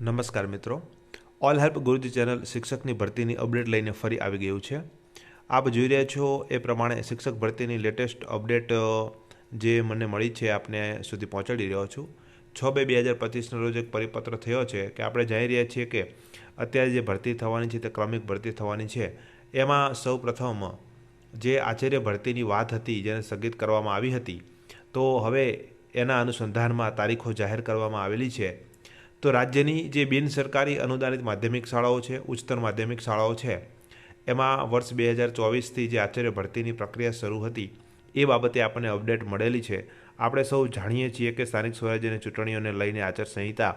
નમસ્કાર મિત્રો. All help ગુરુજી channel શિક્ષકની ભરતીની અપડેટ લઈને ફરી આવી ગયું છે. આપ જોઈ રહ્યા છો એ પ્રમાણે શિક્ષક ભરતીની લેટેસ્ટ અપડેટ જે મને મળી છે આપને સુધી પહોંચાડી રહ્યો છું. છ બે બે હજાર પચીસનો રોજ એક પરિપત્ર થયો છે કે આપણે જાણી રહ્યા છીએ કે અત્યારે જે ભરતી થવાની છે તે ક્રમિક ભરતી થવાની છે. એમાં સૌ પ્રથમ, જે આચાર્ય ભરતીની વાત હતી, જેને સ્થગિત કરવામાં આવી હતી, તો હવે એના અનુસંધાનમાં તારીખો જાહેર કરવામાં આવેલી છે. તો રાજ્યની જે બિન સરકારી અનુદાનિત માધ્યમિક શાળાઓ છે, ઉચ્ચતર માધ્યમિક શાળાઓ છે, એમાં વર્ષ બે હજાર ચોવીસથી જે આચાર્ય ભરતીની પ્રક્રિયા શરૂ હતી, એ બાબતે આપણને અપડેટ મળેલી છે. આપણે સૌ જાણીએ છીએ કે સ્થાનિક સ્વરાજ્યની ચૂંટણીઓને લઈને આચારસંહિતા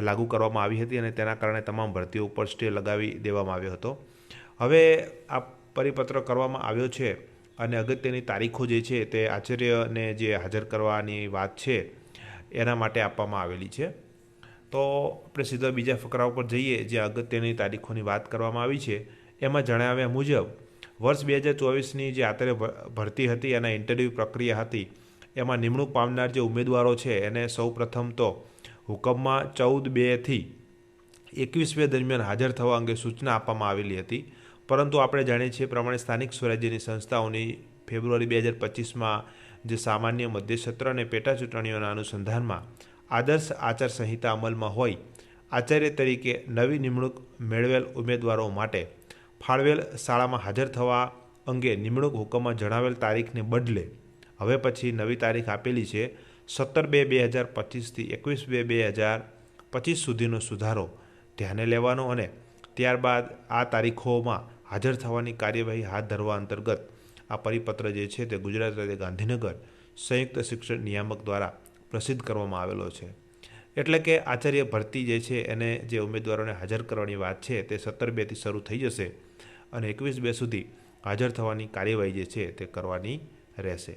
લાગુ કરવામાં આવી હતી અને તેના કારણે તમામ ભરતીઓ ઉપર સ્ટે લગાવી દેવામાં આવ્યો હતો. હવે આ પરિપત્ર કરવામાં આવ્યો છે અને અગત્યની તારીખો જે છે તે આચાર્યને જે હાજર કરવાની વાત છે, એના માટે આપવામાં આવેલી છે. તો આપણે સીધા બીજા ફકરા ઉપર જઈએ, જે અગત્યની તારીખોની વાત કરવામાં આવી છે, એમાં જણાવ્યા મુજબ, વર્ષ બે હજાર ચોવીસની જે આતરે ભરતી હતી એના ઇન્ટરવ્યૂ પ્રક્રિયા હતી, એમાં નિમણૂક પામનાર જે ઉમેદવારો છે, એને સૌ પ્રથમ તો હુકમમાં ચૌદ બેથી એકવીસ બે દરમિયાન હાજર થવા અંગે સૂચના આપવામાં આવેલી હતી. પરંતુ આપણે જાણીએ છીએ પ્રમાણે સ્થાનિક સ્વરાજ્યની સંસ્થાઓની ફેબ્રુઆરી બે હજાર પચીસમાં જે સામાન્ય મધ્યસત્ર અને પેટા ચૂંટણીઓના અનુસંધાનમાં આદર્શ આચારસંહિતા અમલમાં હોય, આચાર્ય તરીકે નવી નિમણૂક મેળવેલ ઉમેદવારો માટે ફાળવેલ શાળામાં હાજર થવા અંગે નિમણૂક હુકમમાં જણાવેલ તારીખને બદલે હવે પછી નવી તારીખ આપેલી છે, સત્તર બે બે હજાર પચીસથી એકવીસ બે બે હજાર પચીસ સુધીનો સુધારો ધ્યાને લેવાનો અને ત્યારબાદ આ તારીખોમાં હાજર થવાની કાર્યવાહી હાથ ધરવા અંતર્ગત આ પરિપત્ર જે છે તે ગુજરાત રાજ્ય ગાંધીનગર સંયુક્ત શિક્ષણ નિયામક દ્વારા પ્રસિદ્ધ કરવામાં આવેલો છે. એટલે કે આચાર્ય ભરતી જે છે, એને જે ઉમેદવારોને હાજર કરવાની વાત છે, તે સત્તર બેથી શરૂ થઈ જશે અને એકવીસ બે સુધી હાજર થવાની કાર્યવાહી જે છે, તે કરવાની રહેશે.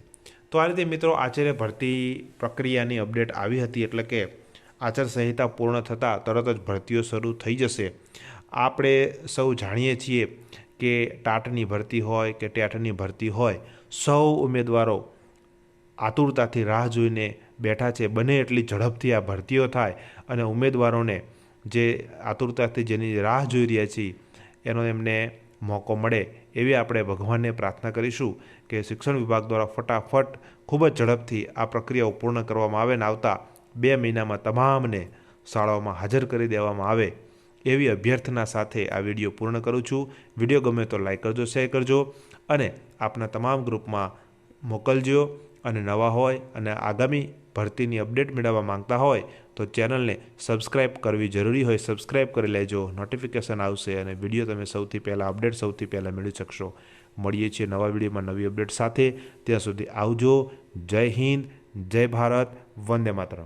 તો આ રીતે મિત્રો આચાર્ય ભરતી પ્રક્રિયાની અપડેટ આવી હતી એટલે કે આચારસંહિતા પૂર્ણ થતાં તરત જ ભરતીઓ શરૂ થઈ જશે. આપણે સૌ જાણીએ છીએ કે ટાટની ભરતી હોય કે ટેટની ભરતી હોય, સૌ ઉમેદવારો આતુરતાથી રાહ જોઈને બેઠા છે. બને એટલી ઝડપથી આ ભરતીઓ થાય અને ઉમેદવારોને જે આતુરતાથી જેની રાહ જોઈ રહ્યા છીએ, એનો એમને મોકો મળે એવી આપણે ભગવાનને પ્રાર્થના કરીશું કે શિક્ષણ વિભાગ દ્વારા ફટાફટ ખૂબ જ ઝડપથી આ પ્રક્રિયાઓ પૂર્ણ કરવામાં આવે ને આવતા બે મહિનામાં તમામને શાળાઓમાં હાજર કરી દેવામાં આવે એવી અભ્યર્થના સાથે આ વીડિયો પૂર્ણ કરું છું. વીડિયો ગમે તો લાઈક કરજો, શેર કરજો અને આપના તમામ ગ્રુપમાં મોકલજો. અને નવા હોય અને આગામી ભરતીની અપડેટ મેળવવા માંગતા હોય તો ચેનલને સબસ્ક્રાઇબ કરવી જરૂરી હોય સબસ્ક્રાઈબ કરી લેજો. નોટિફિકેશન આવશે અને વીડિયો તમે સૌથી પહેલાં, અપડેટ સૌથી પહેલાં મેળવી શકશો. મળીએ છીએ નવા વિડીયોમાં નવી અપડેટ સાથે. ત્યાં સુધી આવજો. જય હિન્દ, જય ભારત, વંદે માતરમ.